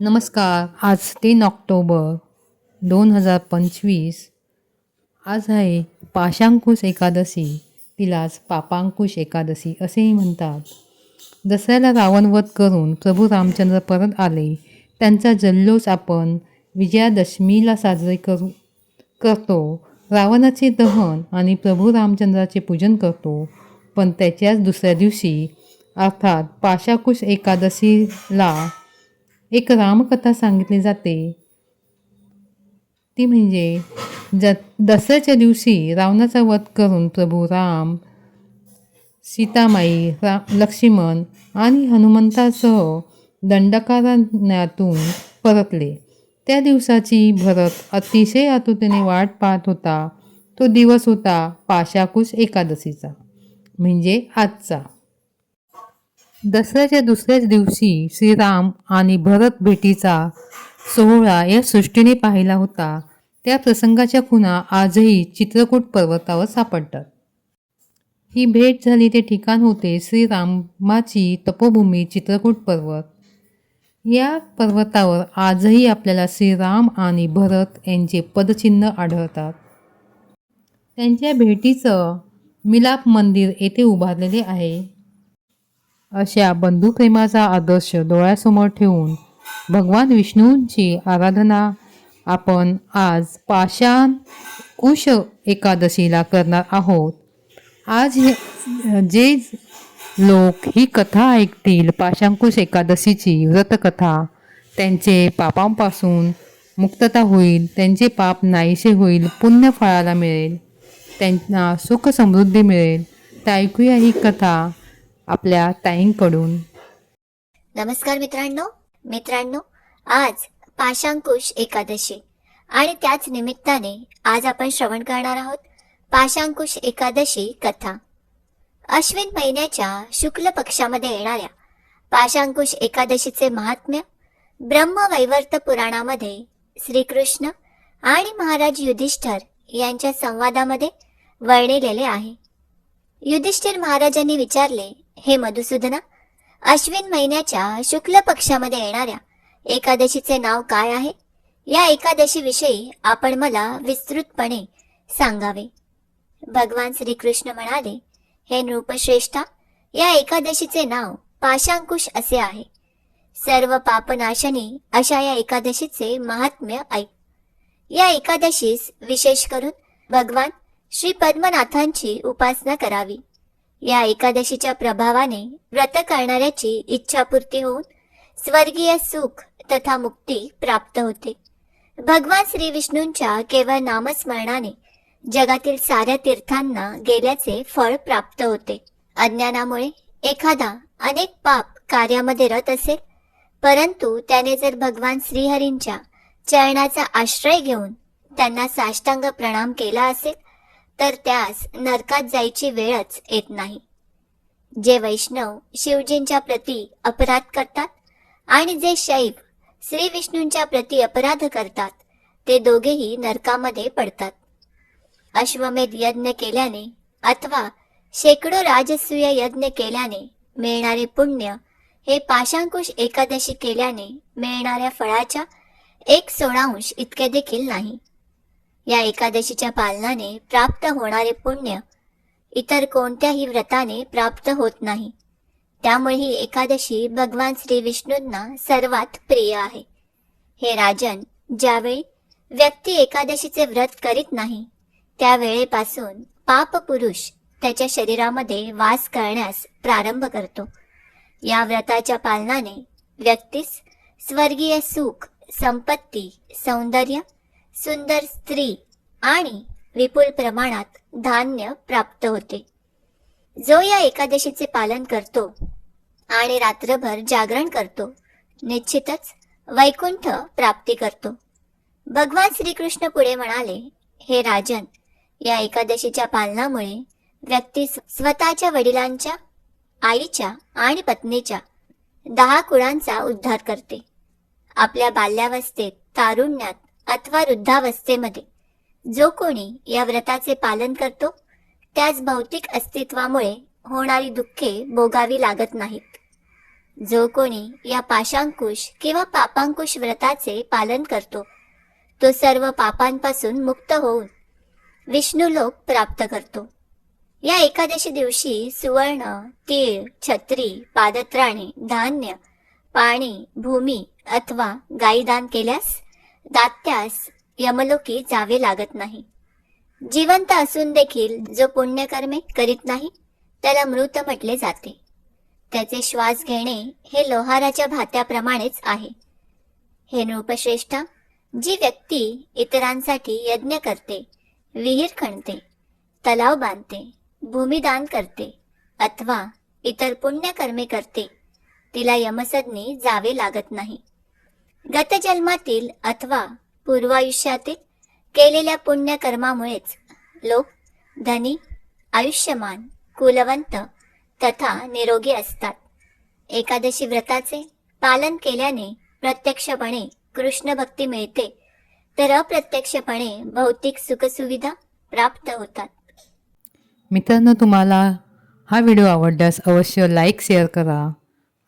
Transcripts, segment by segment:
नमस्कार. आज तीन ऑक्टोबर दोन हजार पंचवीस. आज आहे पाशांकुश एकादशी. तिलाच पापांकुश एकादशी असेही म्हणतात. दसऱ्याला रावणवध करून प्रभू रामचंद्र परत आले. त्यांचा जल्लोष आपण विजयादशमीला साजरे करू करतो. रावणाचे दहन आणि प्रभू रामचंद्राचे पूजन करतो. पण त्याच्याच दुसऱ्या दिवशी अर्थात पाशाकुश एकादशीला एक रामकथा सांगितली जाते. ती म्हणजे ज दसऱ्याच्या दिवशी रावणाचा वध करून प्रभू राम सीतामाई रा लक्ष्मण आणि हनुमंतासह दंडकारण्यातून परतले. त्या दिवसाची भरत अतिशय आतुरतेने वाट पाहत होता. तो दिवस होता पाशाकुश एकादशीचा म्हणजे आजचा. दसऱ्याच्या दुसऱ्याच दिवशी श्रीराम आणि भरत भेटीचा सोहळा या सृष्टीने पाहिला होता. त्या प्रसंगाच्या खुणा आजही चित्रकूट पर्वतावर सापडतात. ही भेट झाली ते ठिकाण होते श्रीरामाची तपोभूमी चित्रकूट पर्वत. या पर्वतावर आजही आपल्याला श्रीराम आणि भरत यांचे पदचिन्ह आढळतात. त्यांच्या भेटीचं मिलाप मंदिर येथे उभारलेले आहे. अशा बंधुप्रेमाचा आदर्श डोळ्यासमोर ठेवून भगवान विष्णूंची आराधना आपण आज पाषाण कुश एकादशीला करणार आहोत. आज हे- जे लोक ही कथा ऐकतील पाशांकुश एकादशीची व्रतकथा त्यांचे पापांपासून मुक्तता होईल त्यांचे पाप नाहीसे होईल पुण्य फळाला मिळेल त्यांना सुख समृद्धी मिळेल तर ऐकूया ही कथा. आपल्या ताईंकडून. नमस्कार मित्रांनो. मित्रांनो आज पाशांकुश एकादशी आणि त्याच निमित्ताने आज आपण श्रवण करणार आहोत पाशांकुश एकादशी कथा. अश्विन महिन्याच्या शुक्ल पक्षामध्ये येणाऱ्या पाशांकुश एकादशीचे महात्म्य ब्रह्मवैवर्त पुराणामध्ये श्रीकृष्ण आणि महाराज युधिष्ठर यांच्या संवादामध्ये वर्णिलेले आहे. युधिष्ठिर महाराजांनी विचारले हे मधुसूदना अश्विन महिन्याच्या शुक्ल पक्षामध्ये येणाऱ्या एकादशीचे नाव काय आहे? या एकादशीविषयी आपण मला विस्तृतपणे सांगावे. भगवान श्रीकृष्ण म्हणाले हे नृपश्रेष्ठा या एकादशीचे नाव पाशांकुश असे आहे. सर्व पापनाशनी अशा या एकादशीचे महात्म्य ऐक या एकादशीस विशेष करून भगवान श्री पद्मनाथांची उपासना करावी. या एकादशीच्या प्रभावाने व्रत करणाऱ्याची इच्छापूर्ती होऊन स्वर्गीय सुख तथा मुक्ती प्राप्त होते. भगवान श्री विष्णूंच्या केवळ नामस्मरणाने जगातील साऱ्या तीर्थांना गेल्याचे फळ प्राप्त होते. अज्ञानामुळे एखादा अनेक पाप कार्यामध्ये रत असेल परंतु त्याने जर भगवान श्रीहरींच्या चरणाचा आश्रय घेऊन त्यांना साष्टांग प्रणाम केला असेल तर त्यास नरकात जायची वेळच येत नाही. जे वैष्णव शिवजींच्या प्रती अपराध करतात आणि जे शैव श्री विष्णूंच्या प्रती अपराध करतात ते दोघेही नरकामध्ये पडतात. अश्वमेध यज्ञ केल्याने अथवा शेकडो राजसूय यज्ञ केल्याने मिळणारे पुण्य हे पाशांकुश एकादशी केल्याने मिळणाऱ्या फळाच्या एक सोळांश इतके देखील नाही. या एकादशीच्या पालनाने प्राप्त होणारे पुण्य इतर कोणत्याही व्रताने प्राप्त होत नाही. त्यामुळे ही एकादशी भगवान श्री विष्णूंना सर्वात प्रिय आहे. हे राजन ज्यावेळी व्यक्ती एकादशीचे व्रत करीत नाही त्यावेळेपासून पाप पुरुष त्याच्या शरीरामध्ये वास करण्यास प्रारंभ करतो. या व्रताच्या पालनाने व्यक्तीस स्वर्गीय सुख संपत्ती सौंदर्य सुंदर स्त्री आणि विपुल प्रमाणात धान्य प्राप्त होते. जो या एकादशीचे पालन करतो आणि रात्रभर जागरण करतो निश्चितच वैकुंठ प्राप्ती करतो. भगवान श्रीकृष्ण पुढे म्हणाले हे राजन या एकादशीच्या पालनामुळे व्यक्ती स्वतःच्या वडिलांच्या आईच्या आणि पत्नीच्या दहा कुळांचा उद्धार करते. आपल्या बाल्यावस्थेत तारुण्यात अथवा वृद्धावस्थेमध्ये. जो कोणी या व्रताचे पालन करतो त्याच भौतिक अस्तित्वामुळे होणारी दुःखे भोगावी लागत नाहीत. जो कोणी या पाशांकुश किंवा पापांकुश व्रताचे पालन करतो तो सर्व पापांपासून मुक्त होऊन विष्णू लोक प्राप्त करतो. या एकादशी दिवशी सुवर्ण तीळ छत्री पादत्राणे धान्य पाणी भूमी अथवा गायीदान केल्यास दात्यास यमलोकी जावे लागत नाही. जिवंत असून देखील जो पुण्यकर्मे करीत नाही त्याला मृत म्हटले जाते. त्याचे श्वास घेणे हे लोहाराच्या भात्याप्रमाणेच आहे. हे नृपश्रेष्ठा जी व्यक्ती इतरांसाठी यज्ञ करते विहीर खणते तलाव बांधते भूमिदान करते अथवा इतर पुण्यकर्मे करते तिला यमसदनी जावे लागत नाही. गत जन्मातील अथवा पूर्वायुष्यातील केलेल्या पुण्यकर्मामुळेच लोक धनी आयुष्यमान कुलवंत तथा निरोगी असतात. एकादशी व्रताचे पालन केल्याने प्रत्यक्षपणे कृष्ण भक्ती मिळते तर अप्रत्यक्षपणे भौतिक सुखसुविधा प्राप्त होतात. मित्रांनो तुम्हाला हा व्हिडिओ आवडल्यास अवश्य लाईक शेअर करा.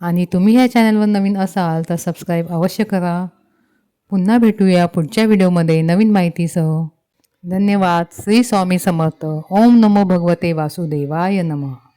आणि तुम्ही ह्या चॅनलवर नवीन असाल तर सबस्क्राईब अवश्य करा. पुन्हा भेटूया पुढच्या व्हिडिओमध्ये नवीन माहितीसह. धन्यवाद. श्री स्वामी समर्थ. ओम नमो भगवते वासुदेवाय नमः.